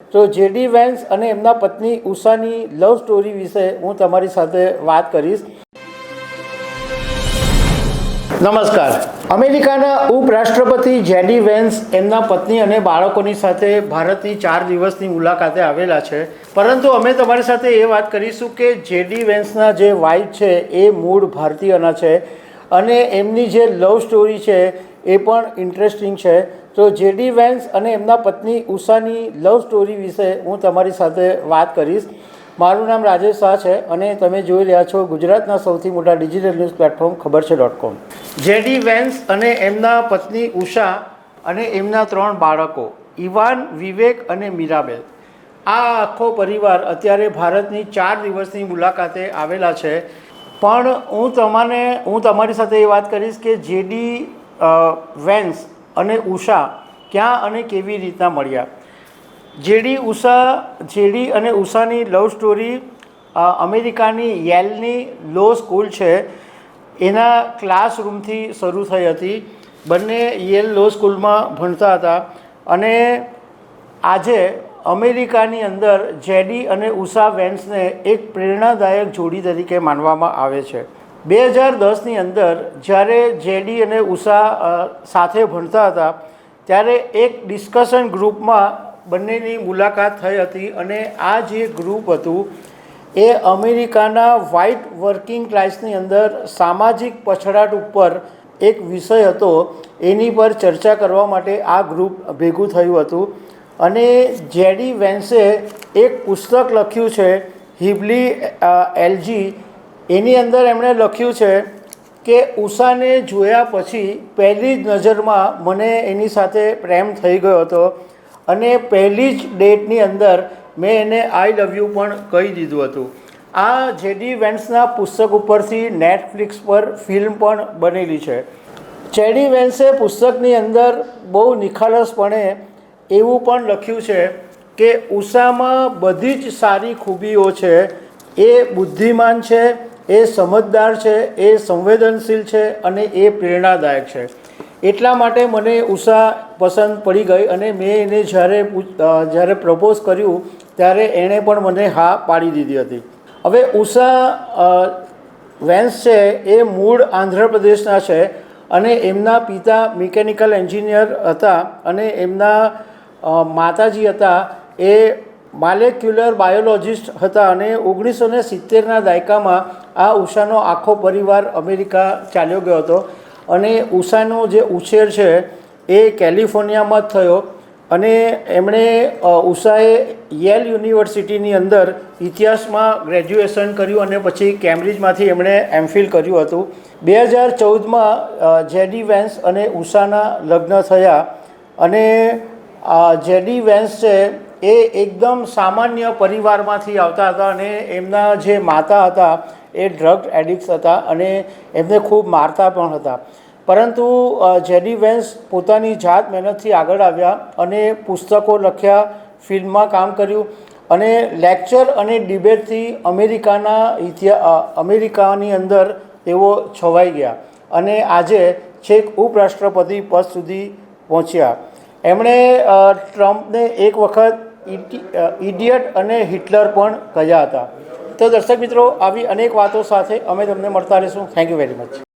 તો JD vans અને એમના પત્ની ઉષાની લવ સ્ટોરી વિશે હું તમારી સાથે વાત કરીશ. નમસ્કાર. અમેરિકાના ઉપરાષ્ટ્રપતિ જેડી વેન્સ એમના પત્ની અને બાળકોની સાથે ભારતની ચાર દિવસની મુલાકાતે આવેલા છે. પરંતુ અમે તમારી સાથે એ વાત કરીશું કે જેડી વેન્સના જે વાઇફ છે એ મૂળ ભારતીયના છે અને એમની જે લવ સ્ટોરી છે એ પણ ઇન્ટરેસ્ટિંગ છે. તો જેડી વેન્સ અને એમના પત્ની ઉષાની લવ સ્ટોરી વિશે હું તમારી સાથે વાત કરીશ. મારું નામ રાજેશ શાહ છે અને તમે જોઈ રહ્યા છો ગુજરાતના સૌથી મોટા ડિજિટલ ન્યૂઝ પ્લેટફોર્મ ખબર છે ડોટ કોમ જેડી વેન્સ અને એમના પત્ની ઉષા અને એમના ત્રણ બાળકો ઇવાન વિવેક અને મીરાબેલ આ આખો પરિવાર અત્યારે ભારતની ચાર દિવસની મુલાકાતે આવેલા છે. પણ હું તમને, હું તમારી સાથે એ વાત કરીશ કે જેડી વેન્સ અને ઉષા ક્યાં અને કેવી રીતના મળ્યા? જેડી ઉષા, જેડી અને ઉષાની લવ સ્ટોરી અમેરિકાની યેલની લો સ્કૂલ છે. એના ક્લાસરૂમથી શરૂ થઈ હતી. બંને યેલ લો સ્કૂલમાં ભણતા હતા. અને આજે અમેરિકાની અંદર જેડી અને ઉષા વેન્સને એક પ્રેરણાદાયક જોડી તરીકે માનવામાં આવે છે. બે હજાર દસની અંદર જ્યારે જેડી અને ઉષા સાથે ભણતા હતા, ત્યારે એક ડિસ્કશન ગ્રુપમાં બંનેની મુલાકાત થઈ હતી અને આ જે ગ્રુપ હતું, એ અમેરિકાના વ્હાઇટ વર્કિંગ ક્લાસની અંદર સામાજિક પછડાટ ઉપર એક વિષય હતો, એની પર ચર્ચા કરવા માટે આ ગ્રુપ ભેગું થયું હતું. અને જેડી વેન્સે એક પુસ્તક લખ્યું છે, હિબલી એલજી એની અંદર એમણે લખ્યું છે કે ઉષાને જોયા પછી પહેલી જ નજરમાં મને એની સાથે પ્રેમ થઈ ગયો હતો અને પહેલી જ ડેટની અંદર મેં એને આઈ લવ યુ પણ કહી દીધું હતું. આ જેડી વેન્સના પુસ્તક ઉપરથી નેટફ્લિક્સ પર ફિલ્મ પણ બનેલી છે. ચેડી વેન્સે પુસ્તકની અંદર બહુ નિખાલસપણે એવું પણ લખ્યું છે કે ઉષામાં બધી જ સારી ખૂબીઓ છે, એ બુદ્ધિમાન છે એ સમજદાર છે, એ સંવેદનશીલ છે અને એ પ્રેરણાદાયક છે. એટલા માટે મને ઉષા પસંદ પડી ગઈ અને મેં એને જ્યારે જ્યારે પ્રપોઝ કર્યું ત્યારે એણે પણ મને હા પાડી દીધી હતી. હવે ઉષા વેન્સ છે એ મૂળ આંધ્રપ્રદેશના છે અને એમના પિતા મિકેનિકલ એન્જિનિયર હતા અને એમના માતાજી હતા એ માલેક્યુલર બાયોલોજિસ્ટ હતા અને ઓગણીસો ને સિત્તેરના દાયકામાં આ ઉષાનો આખો પરિવાર અમેરિકા ચાલ્યો ગયો હતો. અને ઉષાનો જે ઉછેર છે એ કેલિફોર્નિયામાં જ થયો અને એમણે ઉષાએ યેલ યુનિવર્સિટીની અંદર ઇતિહાસમાં ગ્રેજ્યુએશન કર્યું અને પછી કેમ્બ્રિજમાંથી એમણે એમફિલ કર્યું હતું. બે હજાર ચૌદમાં જેડી વેન્સ અને ઉષાના લગ્ન થયા અને જેડી વેન્સ છે એ એકદમ સામાન્ય પરિવારમાંથી આવતા હતા અને એમના જે માતા હતા એ ડ્રગ એડિક્ટ હતા અને એમને ખૂબ મારતા પણ હતા. પરંતુ જેની વેન્સ પોતાની જાત મહેનતથી આગળ આવ્યા અને પુસ્તકો લખ્યા, ફિલ્મમાં કામ કર્યું અને લેક્ચર અને ડિબેટથી અમેરિકાના ઇતિહાસ અમેરિકાની અંદર તેઓ છવાઈ ગયા અને આજે છેક ઉપરાષ્ટ્રપતિ પદ સુધી પહોંચ્યા. એમણે ટ્રમ્પને એક વખત ઇડિયટ અને હિટલર પણ કહ્યા હતા. તો દર્શક મિત્રો, આવી અનેક વાતો સાથે અમે તમને મળતા રહીશું. Thank you very much